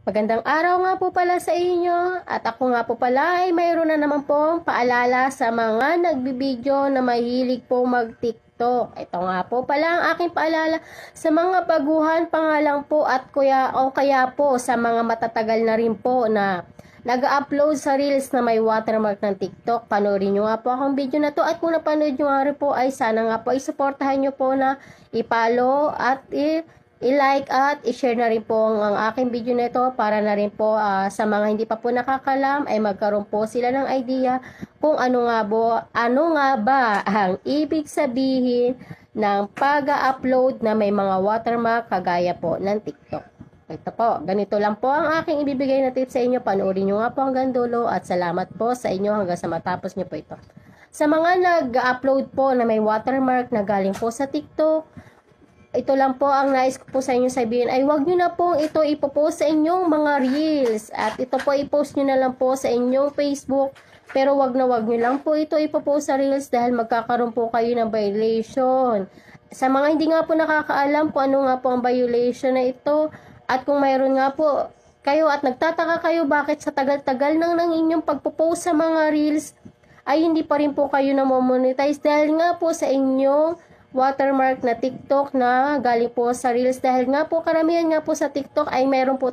Magandang araw nga po pala sa inyo at ako nga po pala ay mayroon na naman pong paalala sa mga nagbibideo na mahilig po mag-tiktok. Ito nga po pala ang aking paalala sa mga baguhan pa nga lang po at kuya o kaya po sa mga matatagal na rin po na nag-upload sa reels na may watermark ng TikTok. Panoorin nyo nga po akong video na to at kung napanood nyo nga rin po ay sana nga po isuportahan nyo po na i-follow at i- i-like at i-share na rin po ang, aking video na ito para na rin po ah, sa mga hindi pa po nakakalam ay magkaroon po sila ng idea kung ano nga po, ano nga ba ang ibig sabihin ng pag-upload na may mga watermark kagaya po ng TikTok. Ito po, ganito lang po ang aking ibibigay na tips sa inyo. Panoorin nyo nga po hanggang dulo at salamat po sa inyo hanggang sa matapos nyo po ito. Sa mga nag-upload po na may watermark na galing po sa TikTok, ito lang po ang nais ko po sa inyo sabihin ay wag nyo na po ito ipopost sa inyong mga reels. At ito po ipost nyo na lang po sa inyong Facebook. Pero wag na wag nyo lang po ito ipopost sa reels dahil magkakaroon po kayo ng violation. Sa mga hindi nga po nakakaalam kung ano nga po ang violation na ito at kung mayroon nga po kayo at nagtataka kayo bakit sa tagal-tagal nang ng inyong pagpo-post sa mga reels ay hindi pa rin po kayo na monetize dahil nga po sa inyong watermark na TikTok na galing po sa Reels. Dahil nga po karamihan nga po sa TikTok ay meron po